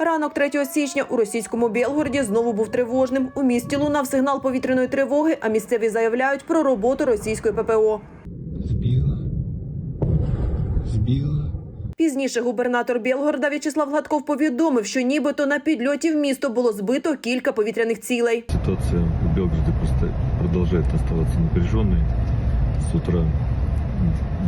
Ранок 3 січня у російському Білгороді знову був тривожним. У місті лунав сигнал повітряної тривоги, а місцеві заявляють про роботу російської ППО. Збила. Збила. Пізніше губернатор Білгорода В'ячеслав Гладков повідомив, що нібито на підльоті в місто було збито кілька повітряних цілей. Ситуация в Белгороде просто продолжает оставаться напряженной. С утра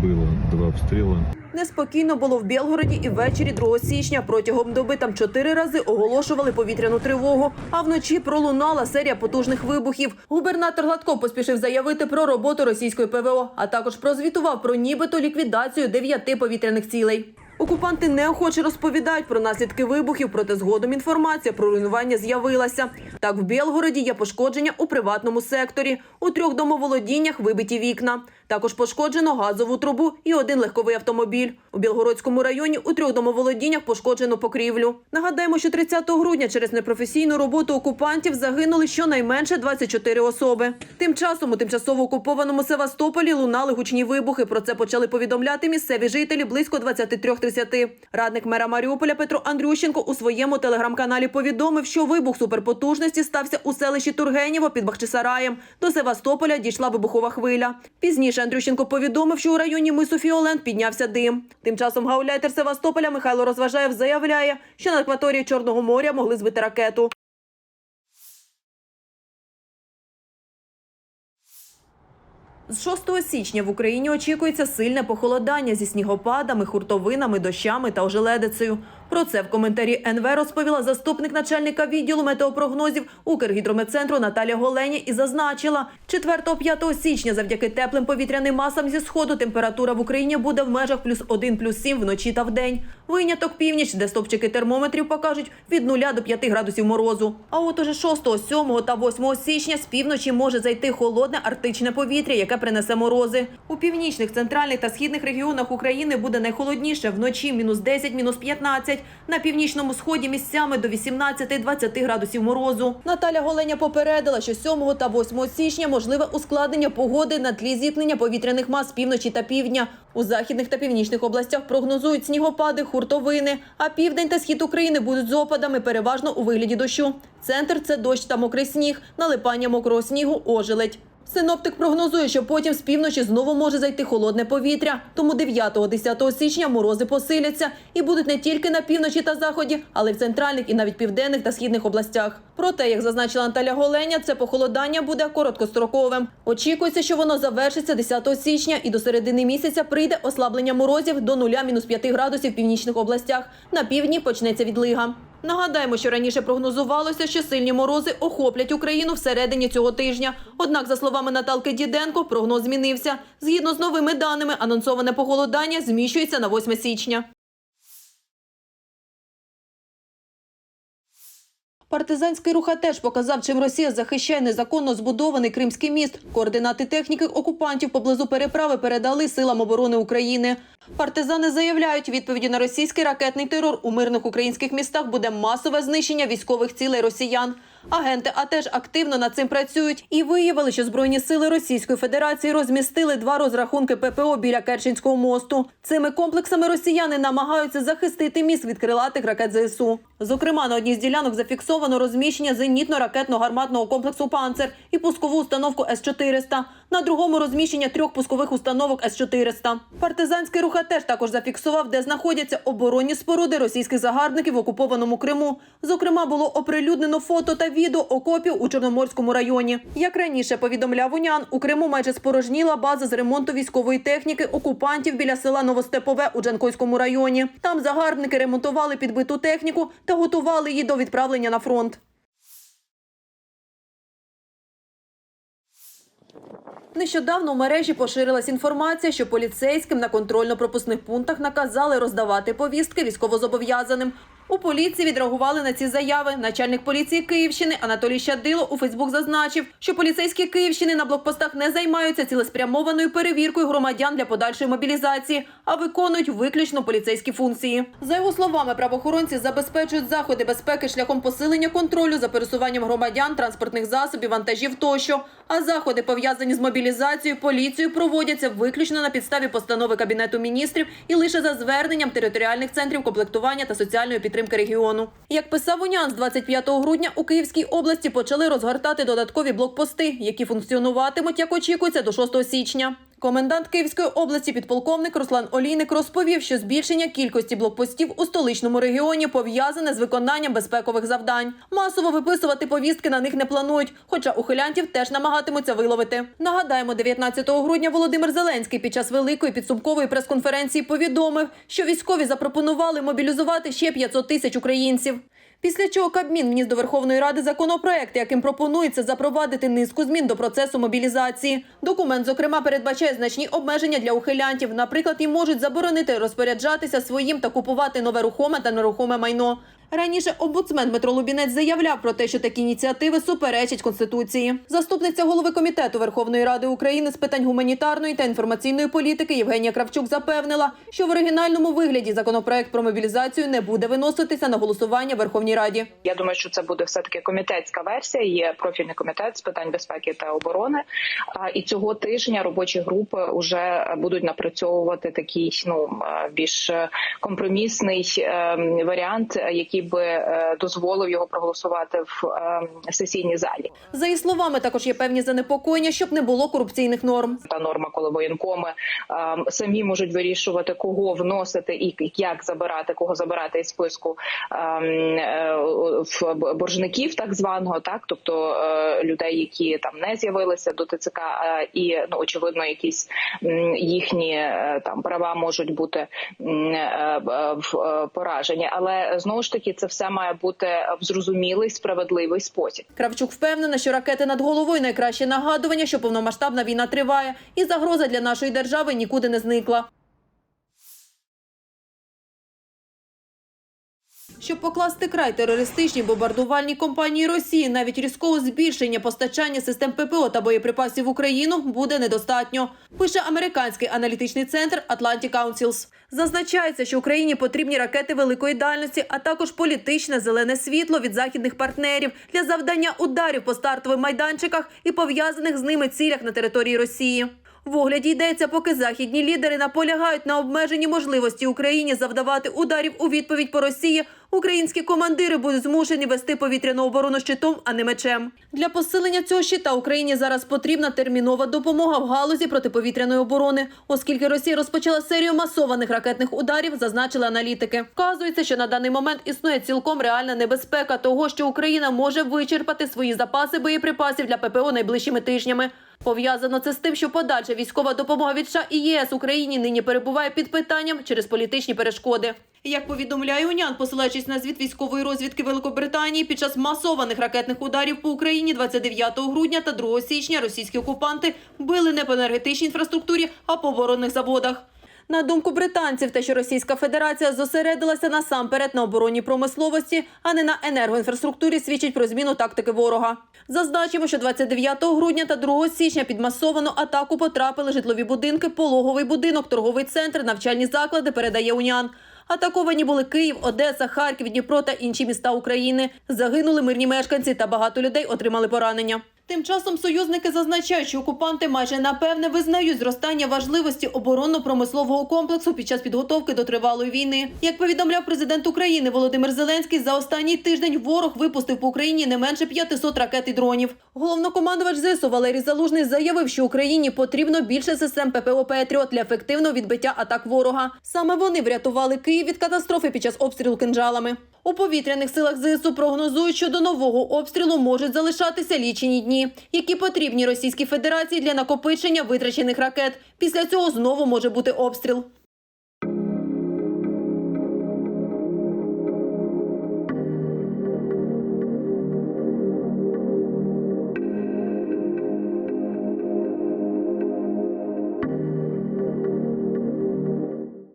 было два обстрела. Неспокійно було в Білгороді і ввечері 2 січня. Протягом доби там чотири рази оголошували повітряну тривогу. А вночі пролунала серія потужних вибухів. Губернатор Гладков поспішив заявити про роботу російської ПВО, а також прозвітував про нібито ліквідацію дев'яти повітряних цілей. Окупанти неохоче розповідають про наслідки вибухів, проте згодом інформація про руйнування з'явилася. Так, в Білгороді є пошкодження у приватному секторі. У трьох домоволодіннях вибиті вікна. Також пошкоджено газову трубу і один легковий автомобіль. У Білгородському районі у трьох домоволодіннях пошкоджено покрівлю. Нагадаємо, що 30 грудня через непрофесійну роботу окупантів загинули щонайменше 24 особи. Тим часом у тимчасово окупованому Севастополі лунали гучні вибухи. Про це почали повідомляти місцеві жителі близько 23.30. Радник мера Маріуполя Петро Андрющенко у своєму телеграм-каналі повідомив, що вибух суперпотужності стався у селищі Тургенєво під Бахчисараєм. До Севастополя дійшла вибухова хвиля. Пізніше Андрющенко повідомив, що у районі мису Фіолент піднявся дим. Тим часом гауляйтер Севастополя Михайло Розважаєв заявляє, що на акваторії Чорного моря могли збити ракету. З 6 січня в Україні очікується сильне похолодання зі снігопадами, хуртовинами, дощами та ожеледицею. Про це в коментарі НВ розповіла заступник начальника відділу метеопрогнозів Укргідрометцентру Наталія Голені і зазначила, 4-5 січня завдяки теплим повітряним масам зі сходу температура в Україні буде в межах плюс 1, плюс 7 вночі та вдень. Виняток північ, де стопчики термометрів покажуть від 0 до 5 градусів морозу. А от уже 6, 7 та 8 січня з півночі може зайти холодне арктичне повітря, яке принесе морози. У північних, центральних та східних регіонах України буде найхолодніше вночі мінус 10, мінус 15. На північному сході місцями до 18-20 градусів морозу. Наталя Голеня попередила, що 7 та 8 січня можливе ускладнення погоди на тлі зіткнення повітряних мас півночі та півдня. У західних та північних областях прогнозують снігопади, хуртовини, а південь та схід України будуть з опадами, переважно у вигляді дощу. Центр це дощ та мокрий сніг, налипання мокрого снігу, ожеледь. Синоптик прогнозує, що потім з півночі знову може зайти холодне повітря. Тому 9-10 січня морози посиляться і будуть не тільки на півночі та заході, але й в центральних і навіть південних та східних областях. Проте, як зазначила Наталя Голеня, це похолодання буде короткостроковим. Очікується, що воно завершиться 10 січня і до середини місяця прийде ослаблення морозів до 0-5 градусів в північних областях. На півдні почнеться відлига. Нагадаємо, що раніше прогнозувалося, що сильні морози охоплять Україну всередині цього тижня. Однак, за словами Наталки Діденко, прогноз змінився. Згідно з новими даними, анонсоване похолодання зміщується на 8 січня. Партизанський рух теж показав, чим Росія захищає незаконно збудований Кримський міст. Координати техніки окупантів поблизу переправи передали силам оборони України. Партизани заявляють, відповіді на російський ракетний терор у мирних українських містах буде масове знищення військових цілей росіян. Агенти а теж активно над цим працюють і виявили, що збройні сили Російської Федерації розмістили два розрахунки ППО біля Керченського мосту. Цими комплексами росіяни намагаються захистити міст від крилатих ракет ЗСУ. Зокрема, на одній з ділянок зафіксовано розміщення зенітно-ракетно-гарматного комплексу «Панцер» і пускову установку С-400. На другому розміщення трьох пускових установок С-400. Партизанський рух теж також зафіксував, де знаходяться оборонні споруди російських загарбників в окупованому Криму. Зокрема, було оприлюднено фото та відео окопів у Чорноморському районі. Як раніше повідомляв УНЯН, у Криму майже спорожніла база з ремонту військової техніки окупантів біля села Новостепове у Джанкойському районі. Там загарбники ремонтували підбиту техніку та готували її до відправлення на фронт. Нещодавно в мережі поширилась інформація, що поліцейським на контрольно-пропускних пунктах наказали роздавати повістки військовозобов'язаним. У поліції відреагували на ці заяви. Начальник поліції Київщини Анатолій Щадило у Фейсбук зазначив, що поліцейські Київщини на блокпостах не займаються цілеспрямованою перевіркою громадян для подальшої мобілізації, а виконують виключно поліцейські функції. За його словами, правоохоронці забезпечують заходи безпеки шляхом посилення контролю за пересуванням громадян, транспортних засобів, вантажів тощо. А заходи пов'язані з мобілізацією поліцією проводяться виключно на підставі постанови кабінету міністрів і лише за зверненням територіальних центрів комплектування та соціальної підтримки підтримки регіону. Як писав Унян, з 25 грудня у Київській області почали розгортати додаткові блокпости, які функціонуватимуть, як очікується, до 6 січня. Комендант Київської області підполковник Руслан Олійник розповів, що збільшення кількості блокпостів у столичному регіоні пов'язане з виконанням безпекових завдань. Масово виписувати повістки на них не планують, хоча ухилянтів теж намагатимуться виловити. Нагадаємо, 19 грудня Володимир Зеленський під час великої підсумкової прес-конференції повідомив, що військові запропонували мобілізувати ще 500 тисяч українців. Після чого Кабмін вніс до Верховної Ради законопроект, яким пропонується запровадити низку змін до процесу мобілізації. Документ, зокрема, передбачає значні обмеження для ухилянтів. Наприклад, їм можуть заборонити розпоряджатися своїм та купувати нове рухоме та нерухоме майно. Раніше омбудсмен Дмитро Лубінець заявляв про те, що такі ініціативи суперечать конституції. Заступниця голови комітету Верховної Ради України з питань гуманітарної та інформаційної політики Євгенія Кравчук запевнила, що в оригінальному вигляді законопроект про мобілізацію не буде виноситися на голосування Верховній Раді. Я думаю, що це буде все таки комітетська версія. Є профільний комітет з питань безпеки та оборони. І цього тижня робочі групи вже будуть напрацьовувати такий ну е, більш компромісний е, варіант, який би е, дозволив його проголосувати в е, сесійній залі. За її словами, також є певні занепокоєння, щоб не було корупційних норм. Та норма, коли воєнкоми е, самі можуть вирішувати, кого вносити і як забирати, кого забирати із списку в боржників, так званого, так тобто людей, які там не з'явилися до ТЦК, і ну очевидно, якісь їхні там права можуть бути поражені, але знову ж таки це все має бути в зрозумілий справедливий спосіб. Кравчук впевнена, що ракети над головою найкраще нагадування, що повномасштабна війна триває, і загроза для нашої держави нікуди не зникла. Щоб покласти край терористичній бомбардувальній компанії Росії, навіть різкого збільшення постачання систем ППО та боєприпасів в Україну буде недостатньо. Пише американський аналітичний центр Atlantic Councils. Зазначається, що Україні потрібні ракети великої дальності, а також політичне зелене світло від західних партнерів для завдання ударів по стартових майданчиках і пов'язаних з ними цілях на території Росії. В огляді йдеться, поки західні лідери наполягають на обмеженні можливості Україні завдавати ударів у відповідь по Росії. Українські командири будуть змушені вести повітряну оборону щитом, а не мечем. Для посилення цього щита Україні зараз потрібна термінова допомога в галузі протиповітряної оборони, оскільки Росія розпочала серію масованих ракетних ударів, зазначили аналітики. Вказується, що на даний момент існує цілком реальна небезпека того, що Україна може вичерпати свої запаси боєприпасів для ППО найближчими тижнями. Пов'язано це з тим, що подальша військова допомога від США і ЄС Україні нині перебуває під питанням через політичні перешкоди. Як повідомляє УНЯН, посилаючись на звіт військової розвідки Великобританії, під час масованих ракетних ударів по Україні 29 грудня та 2 січня російські окупанти били не по енергетичній інфраструктурі, а по оборонних заводах. На думку британців, те, що Російська Федерація зосередилася насамперед на оборонній промисловості, а не на енергоінфраструктурі, свідчить про зміну тактики ворога. Зазначимо, що 29 грудня та 2 січня під масовану атаку потрапили житлові будинки, пологовий будинок, торговий центр, навчальні заклади, передає УНЯН. Атаковані були Київ, Одеса, Харків, Дніпро та інші міста України. Загинули мирні мешканці та багато людей отримали поранення. Тим часом союзники зазначають, що окупанти майже напевне визнають зростання важливості оборонно-промислового комплексу під час підготовки до тривалої війни. Як повідомляв президент України Володимир Зеленський, за останній тиждень ворог випустив по Україні не менше 500 ракет і дронів. Головнокомандувач ЗСУ Валерій Залужний заявив, що Україні потрібно більше систем ППО «Петріот» для ефективного відбиття атак ворога. Саме вони врятували Київ від катастрофи під час обстрілу кинджалами. У повітряних силах ЗСУ прогнозують, що до нового обстрілу можуть залишатися лічені дні, які потрібні Російській Федерації для накопичення витрачених ракет. Після цього знову може бути обстріл.